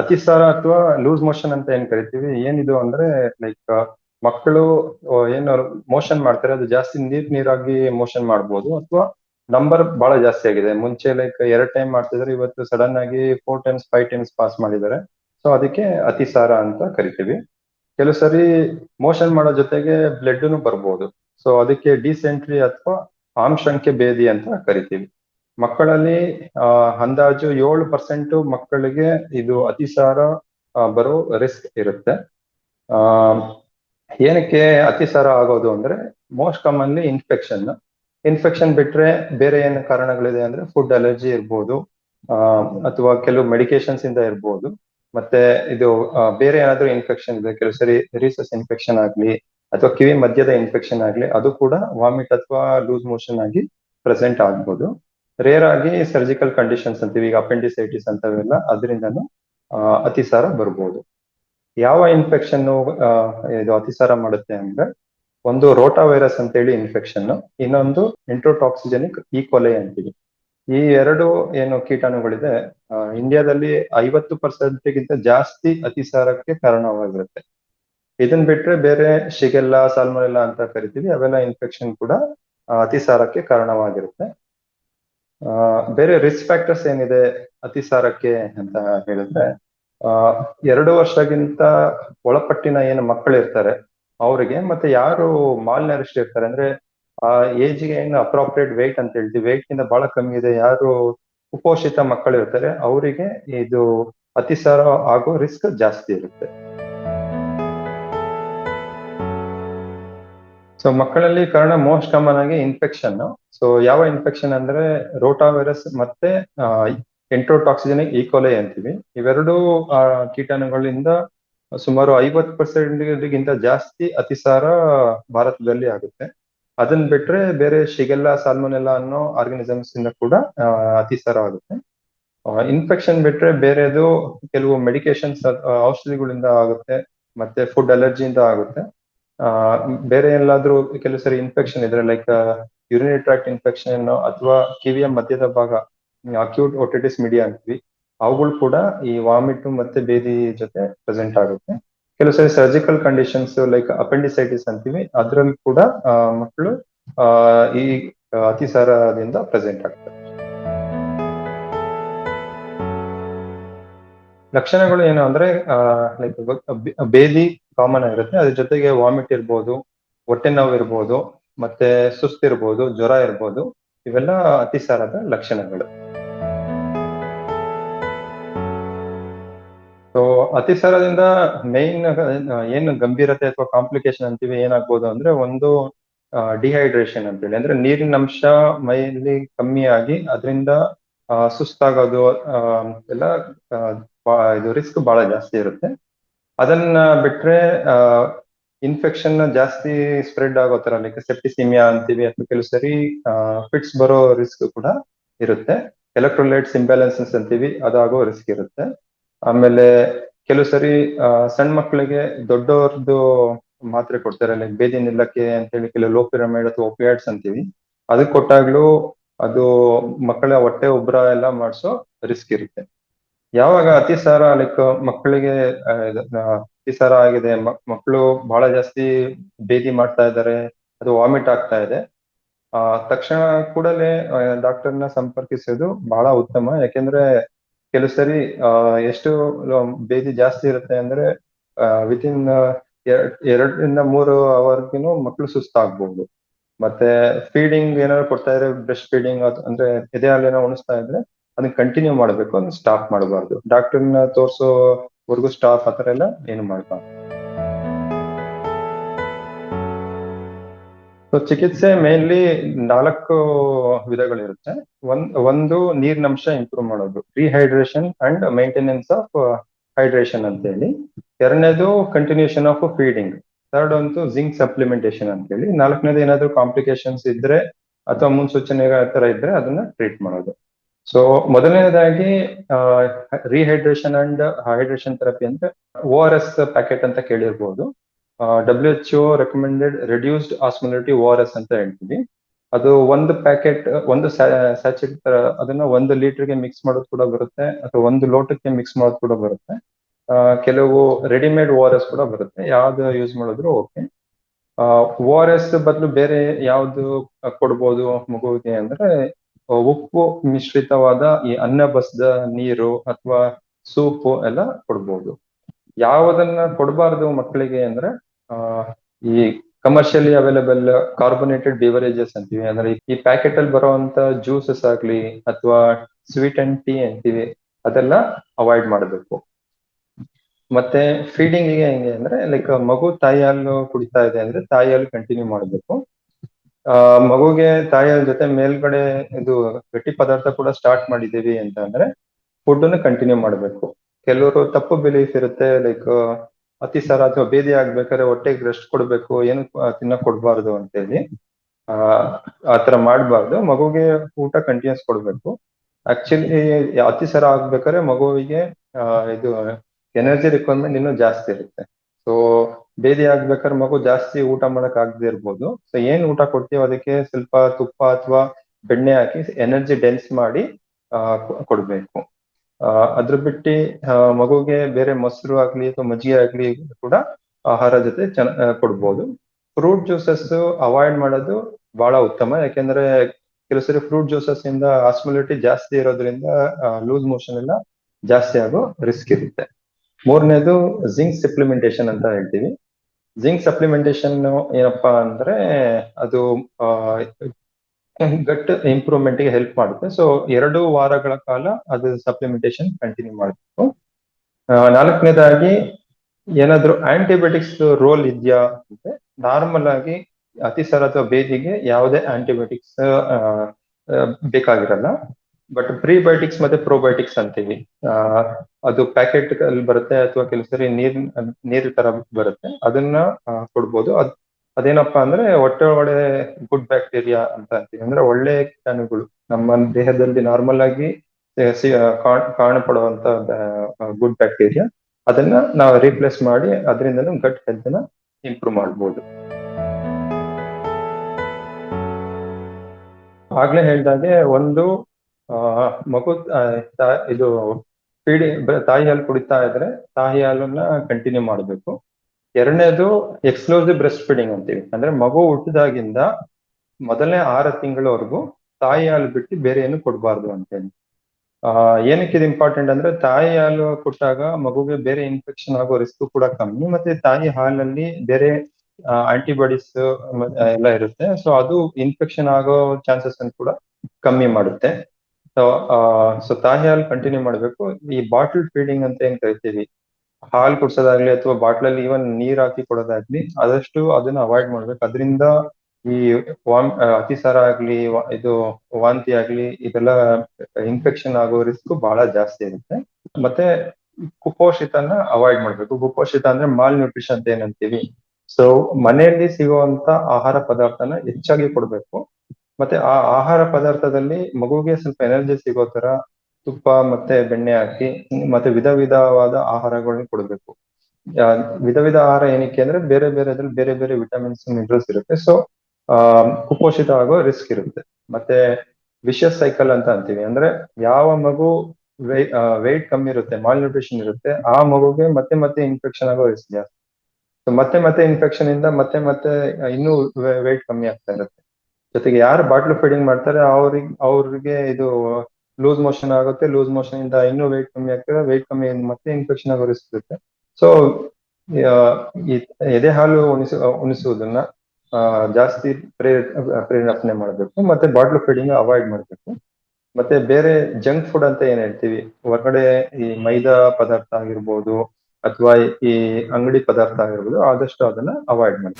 ಅತಿಸಾರ ಅಥವಾ loose motion ಅಂತ ಏನ್ ಕರಿತೀವಿ? ಏನಿದು ಅಂದ್ರೆ ಲೈಕ್ ಮಕ್ಕಳು ಏನು ಮೋಷನ್ ಮಾಡ್ತಾರೆ, ಅದು ಜಾಸ್ತಿ ನೀರ್ ನೀರಾಗಿ ಮೋಷನ್ ಮಾಡ್ಬೋದು. ಅಥವಾ ನಂಬರ್ ಬಹಳ ಜಾಸ್ತಿ ಆಗಿದೆ. ಮುಂಚೆ ಲೈಕ್ ಎರಡ್ ಟೈಮ್ ಮಾಡ್ತಿದ್ರೆ, ಇವತ್ತು ಸಡನ್ ಆಗಿ four times five times pass ಮಾಡಿದ್ದಾರೆ. ಸೊ ಅದಕ್ಕೆ ಅತಿಸಾರ ಅಂತ ಕರಿತೀವಿ. ಕೆಲವು ಸರಿ ಮೋಷನ್ ಮಾಡೋ ಜೊತೆಗೆ ಬ್ಲಡ್ನು ಬರ್ಬೋದು. ಸೊ ಅದಕ್ಕೆ ಡಿಸೆಂಟ್ರಿ ಅಥವಾ ಆಂಶಂಕೆ ಭೇದಿ ಅಂತ ಕರಿತೀವಿ. ಮಕ್ಕಳಲ್ಲಿ ಅಂದಾಜು ಏಳು ಪರ್ಸೆಂಟ್ ಮಕ್ಕಳಿಗೆ ಇದು ಅತಿಸಾರ ಬರೋ ರಿಸ್ಕ್ ಇರುತ್ತೆ. ಆ, ಏನಕ್ಕೆ ಅತಿಸಾರ ಆಗೋದು ಅಂದ್ರೆ, ಮೋಸ್ಟ್ ಕಾಮನ್ಲಿ ಇನ್ಫೆಕ್ಷನ್. ಇನ್ಫೆಕ್ಷನ್ ಬಿಟ್ರೆ ಬೇರೆ ಏನು ಕಾರಣಗಳಿದೆ ಅಂದ್ರೆ, ಫುಡ್ ಅಲರ್ಜಿ ಇರ್ಬೋದು ಅಥವಾ ಕೆಲವು ಮೆಡಿಕೇಶನ್ಸ್ ಇಂದ ಇರ್ಬೋದು. ಮತ್ತೆ ಇದು ಬೇರೆ ಏನಾದ್ರೂ ಇನ್ಫೆಕ್ಷನ್ ಇದೆ, ಕೆಲವು ಸರಿ ರೀಸಸ್ ಇನ್ಫೆಕ್ಷನ್ ಆಗ್ಲಿ, ಅಥವಾ ಕಿವಿ ಮಧ್ಯದ ಇನ್ಫೆಕ್ಷನ್ ಆಗ್ಲಿ, ಅದು ಕೂಡ ವಾಮಿಟ್ ಅಥವಾ ಲೂಸ್ ಮೋಷನ್ ಆಗಿ ಪ್ರೆಸೆಂಟ್ ಆಗ್ಬೋದು. ರೇರ್ ಆಗಿ ಸರ್ಜಿಕಲ್ ಕಂಡೀಷನ್ಸ್ ಅಂತೀವಿ, ಈಗ ಅಪೆಂಡಿಸೈಟಿಸ್ ಅಂತವೆಲ್ಲ, ಅದರಿಂದನೂ ಅತಿಸಾರ ಬರ್ಬೋದು. ಯಾವ ಇನ್ಫೆಕ್ಷನ್ ಇದು ಅತಿಸಾರ ಮಾಡುತ್ತೆ ಅಂದ್ರೆ, ಒಂದು ರೋಟಾ ವೈರಸ್ ಅಂತ ಹೇಳಿ ಇನ್ಫೆಕ್ಷನ್ ಇನ್ನೊಂದು ಇಂಟ್ರೋಟಾಕ್ಸಿಜೆನಿಕ್ ಈಕೊಲೆ ಅಂತೀವಿ. ಈ ಎರಡು ಏನು ಕೀಟಾಣುಗಳಿದೆ ಇಂಡಿಯಾದಲ್ಲಿ ಐವತ್ತು ಪರ್ಸೆಂಟ್ಗಿಂತ ಜಾಸ್ತಿ ಅತಿಸಾರಕ್ಕೆ ಕಾರಣವಾಗಿರುತ್ತೆ. ಇದನ್ ಬಿಟ್ರೆ ಬೇರೆ ಶಿಗೆಲ್ಲ, ಸಾಲ್ಮನೆಲ್ಲ ಅಂತ ಕರಿತೀವಿ, ಅವೆಲ್ಲ ಇನ್ಫೆಕ್ಷನ್ ಕೂಡ ಅತಿಸಾರಕ್ಕೆ ಕಾರಣವಾಗಿರುತ್ತೆ. ಬೇರೆ ರಿಸ್ಕ್ ಫ್ಯಾಕ್ಟರ್ಸ್ ಏನಿದೆ? ಅತಿಸಾರಕ್ಕೆ ಅಂತ ಹೇಳಿದ್ರೆ ಎರಡು ವರ್ಷಕ್ಕಿಂತ ಒಳಪಟ್ಟಿನ ಏನು ಮಕ್ಕಳು ಇರ್ತಾರೆ, ಅವರಿಗೆ ಮತ್ತೆ ಯಾರು ಮಾಲ್ ನರಿಸ್ಟ್ ಇರ್ತಾರೆ ಅಂದ್ರೆ, ಆ ಏಜ್ಗೆ ಏನು ಅಪ್ರಾಪ್ರಿಯೇಟ್ ವೇಟ್ ಅಂತ ಹೇಳ್ತೀವಿ ವೇಟ್ ಇಂದ ಬಹಳ ಕಮ್ಮಿ ಇದೆ, ಯಾರು ಕುಪೋಷಿತ ಮಕ್ಕಳು ಇರ್ತಾರೆ, ಅವರಿಗೆ ಇದು ಅತಿಸಾರ ಆಗೋ ರಿಸ್ಕ್ ಜಾಸ್ತಿ ಇರುತ್ತೆ. ಸೊ ಮಕ್ಕಳಲ್ಲಿ ಕಾರಣ ಮೋಸ್ಟ್ ಕಾಮನ್ ಆಗಿ ಇನ್ಫೆಕ್ಷನ್ ಸೊ ಯಾವ ಇನ್ಫೆಕ್ಷನ್ ಅಂದ್ರೆ ರೋಟಾ ವೈರಸ್ ಮತ್ತೆ ಎಂಟ್ರೋಟಾಕ್ಸಿಜನಿಕ್ ಈಕೋಲೆ ಅಂತೀವಿ. ಇವೆರಡು ಕೀಟಾಣುಗಳಿಂದ ಸುಮಾರು ಐವತ್ತು ಪರ್ಸೆಂಟ್ಗಿಂತ ಜಾಸ್ತಿ ಅತಿಸಾರ ಭಾರತದಲ್ಲಿ ಆಗುತ್ತೆ. ಅದನ್ನ ಬಿಟ್ರೆ ಬೇರೆ ಶಿಗೆಲ್ಲ, ಸಾಲ್ಮೊನೆಲ್ಲ ಅನ್ನೋ ಆರ್ಗನಿಸಮ್ಸ್ ಇಂದ ಕೂಡ ಅತಿಸಾರ ಆಗುತ್ತೆ. ಇನ್ಫೆಕ್ಷನ್ ಬಿಟ್ರೆ ಬೇರೆದು ಕೆಲವು ಮೆಡಿಕೇಶನ್ಸ್ ಔಷಧಿಗಳಿಂದ ಆಗುತ್ತೆ, ಮತ್ತೆ ಫುಡ್ ಅಲರ್ಜಿಯಿಂದ ಆಗುತ್ತೆ. ಬೇರೆ ಎಲ್ಲಾದ್ರೂ ಕೆಲವು ಸರಿ ಇನ್ಫೆಕ್ಷನ್ ಇದ್ರೆ ಲೈಕ್ ಯೂರಿನರಿ ಟ್ರಾಕ್ಟ್ ಇನ್ಫೆಕ್ಷನ್ ಅಥವಾ ಕಿವಿಯ ಮಧ್ಯದ ಭಾಗ ಅಕ್ಯೂಟ್ ಒಟಿಟಿಸ್ ಮೀಡಿಯಾ ಅಂತೀವಿ, ಅವುಗಳು ಕೂಡ ಈ ವಾಮಿಟ್ ಮತ್ತೆ ಬೇದಿ ಜೊತೆ ಪ್ರೆಸೆಂಟ್ ಆಗುತ್ತೆ. ಕೆಲವು ಸರಿ ಸರ್ಜಿಕಲ್ ಕಂಡೀಷನ್ಸ್ ಲೈಕ್ ಅಪೆಂಡಿಸೈಟಿಸ್ ಅಂತೀವಿ, ಅದ್ರಲ್ಲಿ ಕೂಡ ಮಕ್ಕಳು ಈ ಅತಿಸಾರದಿಂದ ಪ್ರೆಸೆಂಟ್ ಆಗ್ತದೆ ಲಕ್ಷಣಗಳು ಏನು ಅಂದ್ರೆ ಲೈಕ್ ಬೇದಿ ಕಾಮನ್ ಆಗಿರುತ್ತೆ, ಅದ್ರ ಜೊತೆಗೆ ವಾಮಿಟ್ ಇರ್ಬೋದು, ಹೊಟ್ಟೆ ನೋವು ಇರ್ಬೋದು ಮತ್ತೆ ಸುಸ್ತಿರ್ಬೋದು ಜ್ವರ ಇರ್ಬೋದು, ಇವೆಲ್ಲ ಅತಿಸಾರದ ಲಕ್ಷಣಗಳು. ಸೊ ಅತಿಸಾರದಿಂದ ಮೇನ್ ಏನು ಗಂಭೀರತೆ ಅಥವಾ ಕಾಂಪ್ಲಿಕೇಶನ್ ಅಂತೀವಿ ಏನಾಗ್ಬೋದು ಅಂದ್ರೆ ಒಂದು ಡಿಹೈಡ್ರೇಷನ್ ಅಂತೇಳಿ. ಅಂದ್ರೆ ನೀರಿನ ಅಂಶ ಮೈಯಲ್ಲಿ ಕಮ್ಮಿ ಆಗಿ ಅದರಿಂದ ಸುಸ್ತಾಗೋದು ಎಲ್ಲ ಇದು ರಿಸ್ಕ್ ಬಹಳ ಜಾಸ್ತಿ ಇರುತ್ತೆ. ಅದನ್ನ ಬಿಟ್ರೆ ಇನ್ಫೆಕ್ಷನ್ ಜಾಸ್ತಿ ಸ್ಪ್ರೆಡ್ ಆಗೋ ತರ ಲೈಕ್ ಸೆಪ್ಟಿಸಿಮಿಯಾ ಅಂತೀವಿ ಅಥವಾ ಕೆಲವು ಸರಿ ಫಿಟ್ಸ್ ಬರೋ ರಿಸ್ಕ್ ಕೂಡ ಇರುತ್ತೆ. ಎಲೆಕ್ಟ್ರೋಲೈಟ್ಸ್ ಇಂಬ್ಯಾಲೆನ್ಸಸ್ ಅಂತೀವಿ, ಅದಾಗೋ ರಿಸ್ಕ್ ಇರುತ್ತೆ. ಆಮೇಲೆ ಕೆಲವು ಸರಿ ಸಣ್ಣ ಮಕ್ಕಳಿಗೆ ದೊಡ್ಡವ್ರದ್ದು ಮಾತ್ರೆ ಕೊಡ್ತಾರೆ ಲೈಕ್ ಬೇದಿ ನಿಲ್ಲಕ್ಕೆ ಅಂತ ಹೇಳಿ ಕೆಲವು ಲೋ ಪಿರಮಿಡ್ ಅಥವಾ ಒಪಿಯಾಡ್ಸ್ ಅಂತೀವಿ. ಅದಕ್ಕೆ ಕೊಟ್ಟಾಗ್ಲೂ ಅದು ಮಕ್ಕಳ ಹೊಟ್ಟೆ ಉಬ್ರ ಎಲ್ಲ ಮಾಡಿಸೋ ರಿಸ್ಕ್ ಇರುತ್ತೆ. ಯಾವಾಗ ಅತಿಸಾರ ಲೈಕ್ ಮಕ್ಕಳಿಗೆ ಅತಿಸಾರ ಆಗಿದೆ ಮಕ್ಕಳು ಬಹಳ ಜಾಸ್ತಿ ಭೇದಿ ಮಾಡ್ತಾ ಇದ್ದಾರೆ, ಅದು ವಾಮಿಟ್ ಆಗ್ತಾ ಇದೆ. ಆ, ತಕ್ಷಣ ಕೂಡಲೇ ಡಾಕ್ಟರ್ನ ಸಂಪರ್ಕಿಸೋದು ಬಹಳ ಉತ್ತಮ. ಯಾಕೆಂದ್ರೆ ಕೆಲವು ಸರಿ ಎಷ್ಟು ಭೇದಿ ಜಾಸ್ತಿ ಇರುತ್ತೆ ಅಂದ್ರೆ ವಿತಿನ್ ಎರಡರಿಂದ ಮೂರು ಅವರ್ಗೂ ಮಕ್ಕಳು ಸುಸ್ತಾಗ್ಬಹುದು ಮತ್ತೆ ಫೀಡಿಂಗ್ ಏನಾದ್ರು ಕೊಡ್ತಾ ಇದ್ರೆ ಬ್ರೆಸ್ಟ್ ಫೀಡಿಂಗ್ ಅಂದ್ರೆ ಎದೆ ಹಾಲೇನೋ ಉಣಿಸ್ತಾ ಇದ್ರೆ ಅದನ್ನ ಕಂಟಿನ್ಯೂ ಮಾಡಬೇಕು ಅದನ್ನ ಸ್ಟಾಪ್ ಮಾಡಬಾರ್ದು. ಡಾಕ್ಟರ್ನ ತೋರಿಸೋವರೆಗೂ ಸ್ಟಾಪ್ ಆತರ ಎಲ್ಲ ಏನು ಮಾಡಬಾರ್ದು. ಸೊ ಚಿಕಿತ್ಸೆ ಮೇನ್ಲಿ ನಾಲ್ಕು ವಿಧಗಳಿರುತ್ತೆ. ಒಂದ್, ಒಂದು ನೀರಿನ ಅಂಶ ಇಂಪ್ರೂವ್ ಮಾಡೋದು. Rehydration and maintenance of hydration ಅಂತ ಹೇಳಿ ಎರಡನೇದು ಕಂಟಿನ್ಯೂಷನ್ ಆಫ್ ಫೀಡಿಂಗ್ ಥರ್ಡ್ ಒಂದು ಜಿಂಕ್ ಸಪ್ಲಿಮೆಂಟೇಶನ್ ಅಂತ ಹೇಳಿ ನಾಲ್ಕನೇದು ಏನಾದ್ರು ಕಾಂಪ್ಲಿಕೇಶನ್ಸ್ ಇದ್ರೆ ಅಥವಾ ಮುನ್ಸೂಚನೆ ತರ ಇದ್ರೆ ಅದನ್ನ ಟ್ರೀಟ್ ಮಾಡೋದು. ಸೊ ಮೊದಲನೇದಾಗಿ ರಿಹೈಡ್ರೇಷನ್ ಅಂಡ್ ಹೈಡ್ರೇಷನ್ ಥೆರಪಿ ಅಂದ್ರೆ ಓ ಆರ್ ಎಸ್ ಪ್ಯಾಕೆಟ್ ಅಂತ ಕೇಳಿರ್ಬೋದು. W H O recommended reduced osmolality O R S ಅಂತ ಹೇಳ್ತೀವಿ. ಅದು ಒಂದು ಪ್ಯಾಕೆಟ್ ಒಂದು ಸ್ಯಾಚೆಟ್ ತರ, ಅದನ್ನ ಒಂದು ಲೀಟರ್ಗೆ ಮಿಕ್ಸ್ ಮಾಡೋದು ಕೂಡ ಬರುತ್ತೆ, ಅಥವಾ ಒಂದು ಲೋಟಕ್ಕೆ ಮಿಕ್ಸ್ ಮಾಡೋದು ಕೂಡ ಬರುತ್ತೆ. ಕೆಲವು ರೆಡಿಮೇಡ್ ಓ ಆರ್ ಎಸ್ ಕೂಡ ಬರುತ್ತೆ. ಯಾವ್ದು ಯೂಸ್ ಮಾಡಿದ್ರು ಓಕೆ ಓ ಆರ್ ಎಸ್ ಬದಲು ಬೇರೆ ಯಾವ್ದು ಕೊಡ್ಬೋದು ಮಗುವಿಗೆ ಅಂದ್ರೆ ಉಪ್ಪು ಮಿಶ್ರಿತವಾದ ಈ ಅನ್ನ ಬಸ್ದ ನೀರು ಅಥವಾ ಸೂಪು ಎಲ್ಲ ಕೊಡ್ಬೋದು. ಯಾವುದನ್ನ ಕೊಡಬಾರ್ದು ಮಕ್ಕಳಿಗೆ ಅಂದ್ರೆ ಆ, ಈ ಕಮರ್ಷಿಯಲಿ ಅವೈಲೇಬಲ್ ಕಾರ್ಬೊನೇಟೆಡ್ ಬಿವರೇಜಸ್ ಅಂತೀವಿ. ಅಂದ್ರೆ ಈ ಪ್ಯಾಕೆಟ್ ಅಲ್ಲಿ ಬರುವಂತ ಜ್ಯೂಸಸ್ ಆಗ್ಲಿ ಅಥವಾ ಸ್ವೀಟ್ ಅಂಡ್ ಟೀ ಅಂತೀವಿ ಅದೆಲ್ಲ ಅವಾಯ್ಡ್ ಮಾಡಬೇಕು. ಮತ್ತೆ ಫೀಡಿಂಗ್ಗೆ ಹೆಂಗೆ ಅಂದ್ರೆ ಲೈಕ್ ಮಗು ತಾಯಿ ಹಾಲು ಕುಡಿತಾ ಇದೆ ಅಂದ್ರೆ ತಾಯಿ ಹಾಲು ಕಂಟಿನ್ಯೂ ಮಾಡಬೇಕು. ಆ, ಮಗುಗೆ ತಾಯಿಯ ಜೊತೆ ಮೇಲ್ಗಡೆ ಇದು ಗಟ್ಟಿ ಪದಾರ್ಥ ಕೂಡ ಸ್ಟಾರ್ಟ್ ಮಾಡಿದೀವಿ ಅಂತ ಅಂದ್ರೆ ಫುಡ್ ಅನ್ನು ಕಂಟಿನ್ಯೂ ಮಾಡಬೇಕು. ಕೆಲವರು ತಪ್ಪು ಬಿಲೀಫ್ ಇರುತ್ತೆ ಲೈಕ್ ಅತಿ ಸಾರ ಅಥವಾ ಬೇದಿ ಆಗ್ಬೇಕಾದ್ರೆ ಹೊಟ್ಟೆಗೆ ರೆಸ್ಟ್ ಕೊಡ್ಬೇಕು, ಏನು ತಿನ್ನ ಕೊಡ್ಬಾರ್ದು ಅಂತೇಳಿ. ಆ ಆತರ ಮಾಡಬಾರ್ದು. ಮಗುಗೆ ಊಟ ಕಂಟಿನ್ಯೂಸ್ ಕೊಡ್ಬೇಕು. ಆಕ್ಚುಲಿ ಅತಿ ಸಾರ ಆಗ್ಬೇಕಾದ್ರೆ ಮಗುವಿಗೆ ಇದು ಎನರ್ಜಿ ರಿಕ್ವೈರ್ಮೆಂಟ್ ಇನ್ನೂ ಜಾಸ್ತಿ ಇರುತ್ತೆ. ಸೊ ಬೇದಿ ಆಗ್ಬೇಕಾದ್ರೆ ಮಗು ಜಾಸ್ತಿ ಊಟ ಮಾಡಕ್ ಆಗದೆ ಇರ್ಬೋದು. ಸೊ ಏನ್ ಊಟ ಕೊಡ್ತೀವೋ ಅದಕ್ಕೆ ಸ್ವಲ್ಪ ತುಪ್ಪ ಅಥವಾ ಬೆಣ್ಣೆ ಹಾಕಿ ಎನರ್ಜಿ ಡೆನ್ಸ್ ಮಾಡಿ ಕೊಡ್ಬೇಕು. ಅದ್ರ ಬಿಟ್ಟು ಮಗುಗೆ ಬೇರೆ ಮೊಸರು ಆಗ್ಲಿ ಅಥವಾ ಮಜ್ಜಿಗೆ ಆಗ್ಲಿ ಕೂಡ ಆಹಾರ ಜೊತೆ ಚೆನ್ನ ಕೊಡ್ಬೋದು. ಫ್ರೂಟ್ ಜ್ಯೂಸಸ್ ಅವಾಯ್ಡ್ ಮಾಡೋದು ಬಹಳ ಉತ್ತಮ. ಯಾಕೆಂದ್ರೆ ಕೆಲವು ಸರಿ ಫ್ರೂಟ್ ಜ್ಯೂಸಸ್ ಇಂದ ಆಸ್ಮಲಿಟಿ ಜಾಸ್ತಿ ಇರೋದ್ರಿಂದ ಲೂಸ್ ಮೋಷನ್ ಎಲ್ಲ ಜಾಸ್ತಿ ಆಗೋ ರಿಸ್ಕ್ ಇರುತ್ತೆ. ಮೂರನೇದು ಜಿಂಕ್ ಸಿಪ್ಲಿಮೆಂಟೇಶನ್ ಅಂತ ಹೇಳ್ತೀವಿ. ಜಿಂಕ್ ಸಪ್ಲಿಮೆಂಟೇಶನ್ ಏನಪ್ಪಾ ಅಂದ್ರೆ ಅದು ಗಟ್ ಇಂಪ್ರೂವ್ಮೆಂಟ್ಗೆ ಹೆಲ್ಪ್ ಮಾಡುತ್ತೆ. ಸೊ ಎರಡು ವಾರಗಳ ಕಾಲ ಅದು ಸಪ್ಲಿಮೆಂಟೇಶನ್ ಕಂಟಿನ್ಯೂ ಮಾಡಬೇಕು. ನಾಲ್ಕನೇದಾಗಿ ಏನಾದರೂ ಆಂಟಿಬಯೋಟಿಕ್ಸ್ ರೋಲ್ ಇದೆಯಾ ಅಂದ್ರೆ ನಾರ್ಮಲ್ ಆಗಿ ಅತಿಸಾರ ಅಥವಾ ಬೇದಿಗೆ ಯಾವುದೇ ಆಂಟಿಬಯೋಟಿಕ್ಸ್ ಬೇಕಾಗಿರಲ್ಲ. ಬಟ್ ಪ್ರಿಬಯೋಟಿಕ್ಸ್ ಮತ್ತೆ ಪ್ರೋಬಯೋಟಿಕ್ಸ್ ಅಂತೀವಿ. ಅದು ಪ್ಯಾಕೆಟ್ ಅಲ್ಲಿ ಬರುತ್ತೆ ಅಥವಾ ಕೆಲವು ಸರಿ ನೀರ್ ನೀರ್ ತರ ಬರುತ್ತೆ. ಅದನ್ನ ಕೊಡ್ಬೋದು. ಅದ್, ಅದೇನಪ್ಪಾ ಅಂದ್ರೆ ಹೊಟ್ಟೆ ಒಳಗಡೆ ಗುಡ್ ಬ್ಯಾಕ್ಟೀರಿಯಾ ಅಂತ ಅಂತೀವಿ. ಅಂದ್ರೆ ಒಳ್ಳೆ ಕೀಟಾಣುಗಳು. ನಮ್ಮ ದೇಹದಲ್ಲಿ ನಾರ್ಮಲ್ ಆಗಿ ಕಾಣಪಡುವಂತ ಗುಡ್ ಬ್ಯಾಕ್ಟೀರಿಯಾ. ಅದನ್ನ ನಾವು ರೀಪ್ಲೇಸ್ ಮಾಡಿ ಅದರಿಂದ ಗಟ್ ಹೆಲ್ತ್ನ ಇಂಪ್ರೂವ್ ಮಾಡ್ಬೋದು. ಆಗ್ಲೇ ಹೇಳ್ದಾಗೆ ಒಂದು ಮಗು ಆ, ತಾ- ಇದು ಪೀಡಿ ತಾಯಿ ಹಾಲು ಕುಡಿತಾ ಇದ್ರೆ ತಾಯಿ ಹಾಲನ್ನ ಕಂಟಿನ್ಯೂ ಮಾಡಬೇಕು. ಎರಡನೇದು ಎಕ್ಸ್ಕ್ಲೂಸಿವ್ ಬ್ರೆಸ್ಟ್ ಫೀಡಿಂಗ್ ಅಂತೀವಿ. ಅಂದ್ರೆ ಮಗು ಹುಟ್ಟಿದಾಗಿಂದ ಮೊದಲನೇ ಆರು ತಿಂಗಳವರೆಗೂ ತಾಯಿ ಹಾಲು ಬಿಟ್ಟು ಬೇರೆ ಏನು ಕೊಡಬಾರ್ದು ಅಂತೇಳಿ. ಆ ಏನಕ್ಕೆ ಇದು ಇಂಪಾರ್ಟೆಂಟ್ ಅಂದ್ರೆ ತಾಯಿ ಹಾಲು ಕೊಟ್ಟಾಗ ಮಗುಗೆ ಬೇರೆ ಇನ್ಫೆಕ್ಷನ್ ಆಗೋ ರಿಸ್ಕ್ ಕೂಡ ಕಮ್ಮಿ ಮತ್ತೆ ತಾಯಿ ಹಾಲಲ್ಲಿ ಬೇರೆ ಆಂಟಿಬಾಡೀಸ್ ಎಲ್ಲ ಇರುತ್ತೆ. ಸೊ ಅದು ಇನ್ಫೆಕ್ಷನ್ ಆಗೋ ಚಾನ್ಸಸ್ ಅನ್ನು ಕೂಡ ಕಮ್ಮಿ ಮಾಡುತ್ತೆ. ಸೊ ಸೊ ತಾಯಿ ಹಾಲು ಕಂಟಿನ್ಯೂ ಮಾಡಬೇಕು. ಈ ಬಾಟಲ್ ಫೀಡಿಂಗ್ ಅಂತ ಏನ್ ಕರಿತೀವಿ? ಹಾಲು ಕುಡ್ಸೋದಾಗ್ಲಿ ಅಥವಾ ಬಾಟ್ಲಲ್ಲಿ ಈವನ್ ನೀರ್ ಹಾಕಿ ಕೊಡೋದಾಗ್ಲಿ ಆದಷ್ಟು ಅದನ್ನ ಅವಾಯ್ಡ್ ಮಾಡ್ಬೇಕು. ಅದರಿಂದ ಈ ವಾಮ್ ಅತಿಸಾರ ಆಗ್ಲಿ ಇದು ವಾಂತಿ ಆಗ್ಲಿ, ಇದೆಲ್ಲ ಇನ್ಫೆಕ್ಷನ್ ಆಗೋ ರಿಸ್ಕ್ ಬಹಳ ಜಾಸ್ತಿ ಇರುತ್ತೆ. ಮತ್ತೆ ಕುಪೋಷಿತನ ಅವಾಯ್ಡ್ ಮಾಡ್ಬೇಕು. ಕುಪೋಷಿತ ಅಂದ್ರೆ ಮಾಲ್ ನ್ಯೂಟ್ರಿಷನ್ ಅಂತ ಏನಂತೀವಿ. ಸೊ ಮನೆಯಲ್ಲಿ ಸಿಗುವಂತ ಆಹಾರ ಪದಾರ್ಥನ ಹೆಚ್ಚಾಗಿ ಕೊಡ್ಬೇಕು. ಮತ್ತೆ ಆ ಆಹಾರ ಪದಾರ್ಥದಲ್ಲಿ ಮಗುಗೆ ಸ್ವಲ್ಪ ಎನರ್ಜಿ ಸಿಗೋ ತರ ತುಪ್ಪ ಮತ್ತೆ ಬೆಣ್ಣೆ ಹಾಕಿ, ಮತ್ತೆ ವಿಧ ವಿಧವಾದ ಆಹಾರಗಳನ್ನ ಕೊಡ್ಬೇಕು. ವಿಧ ವಿಧ ಆಹಾರ ಏನಕ್ಕೆ ಅಂದ್ರೆ ಬೇರೆ ಬೇರೆ ಅದ್ರಲ್ಲಿ ಬೇರೆ ಬೇರೆ ವಿಟಮಿನ್ಸ್ ಮಿನರಲ್ಸ್ ಇರುತ್ತೆ. ಸೊ ಆ, ಕುಪೋಷಿತ ಆಗೋ ರಿಸ್ಕ್ ಇರುತ್ತೆ. ಮತ್ತೆ ವಿಷಸ್ ಸೈಕಲ್ ಅಂತ ಅಂತೀವಿ. ಅಂದ್ರೆ ಯಾವ ಮಗು ವೆಯ್ಟ್ ಕಮ್ಮಿ ಇರುತ್ತೆ ಮಾಲ್ ನ್ಯೂಟ್ರಿಷನ್ ಇರುತ್ತೆ, ಆ ಮಗುಗೆ ಮತ್ತೆ ಮತ್ತೆ ಇನ್ಫೆಕ್ಷನ್ ಆಗೋ ರಿಸ್ಕ್ ಜಾಸ್ತಿ. ಸೊ ಮತ್ತೆ ಮತ್ತೆ ಇನ್ಫೆಕ್ಷನ್ ಇಂದ ಮತ್ತೆ ಮತ್ತೆ ಇನ್ನೂ ವೆಯ್ಟ್ ಕಮ್ಮಿ ಆಗ್ತಾ ಇರುತ್ತೆ. ಜೊತೆಗೆ ಯಾರು ಬಾಟ್ಲು ಫೀಡಿಂಗ್ ಮಾಡ್ತಾರೆ, ಅವ್ರಿಗೆ ಅವ್ರಿಗೆ ಇದು ಲೂಸ್ ಮೋಷನ್ ಆಗುತ್ತೆ, ಲೂಸ್ ಮೋಷನ್ ಇಂದ ಇನ್ನೂ ವೆಯ್ಟ್ ಕಮ್ಮಿ ಆಗ್ತದೆ ವೆಯ್ಟ್ ಕಮ್ಮಿ ಮತ್ತೆ ಇನ್ಫೆಕ್ಷನ್ ಆಗೋ ರಿಸ್ಕ್ ಸೊ ಎದೆ ಹಾಲು ಉಣಿಸ, ಉಣಿಸುವುದನ್ನ ಜಾಸ್ತಿ ಪ್ರೇರ ಪ್ರೇರೇಪಣೆ ಮಾಡಬೇಕು, ಮತ್ತೆ ಬಾಟ್ಲು ಫೀಡಿಂಗ್ ಅವಾಯ್ಡ್ ಮಾಡಬೇಕು. ಮತ್ತೆ ಬೇರೆ ಜಂಕ್ ಫುಡ್ ಅಂತ ಏನ್ ಹೇಳ್ತೀವಿ? ಹೊರಗಡೆ ಈ ಮೈದಾ ಪದಾರ್ಥ ಆಗಿರ್ಬೋದು, ಅಥವಾ ಈ ಅಂಗಡಿ ಪದಾರ್ಥ ಆಗಿರ್ಬೋದು, ಆದಷ್ಟು ಅದನ್ನ ಅವಾಯ್ಡ್ ಮಾಡಿ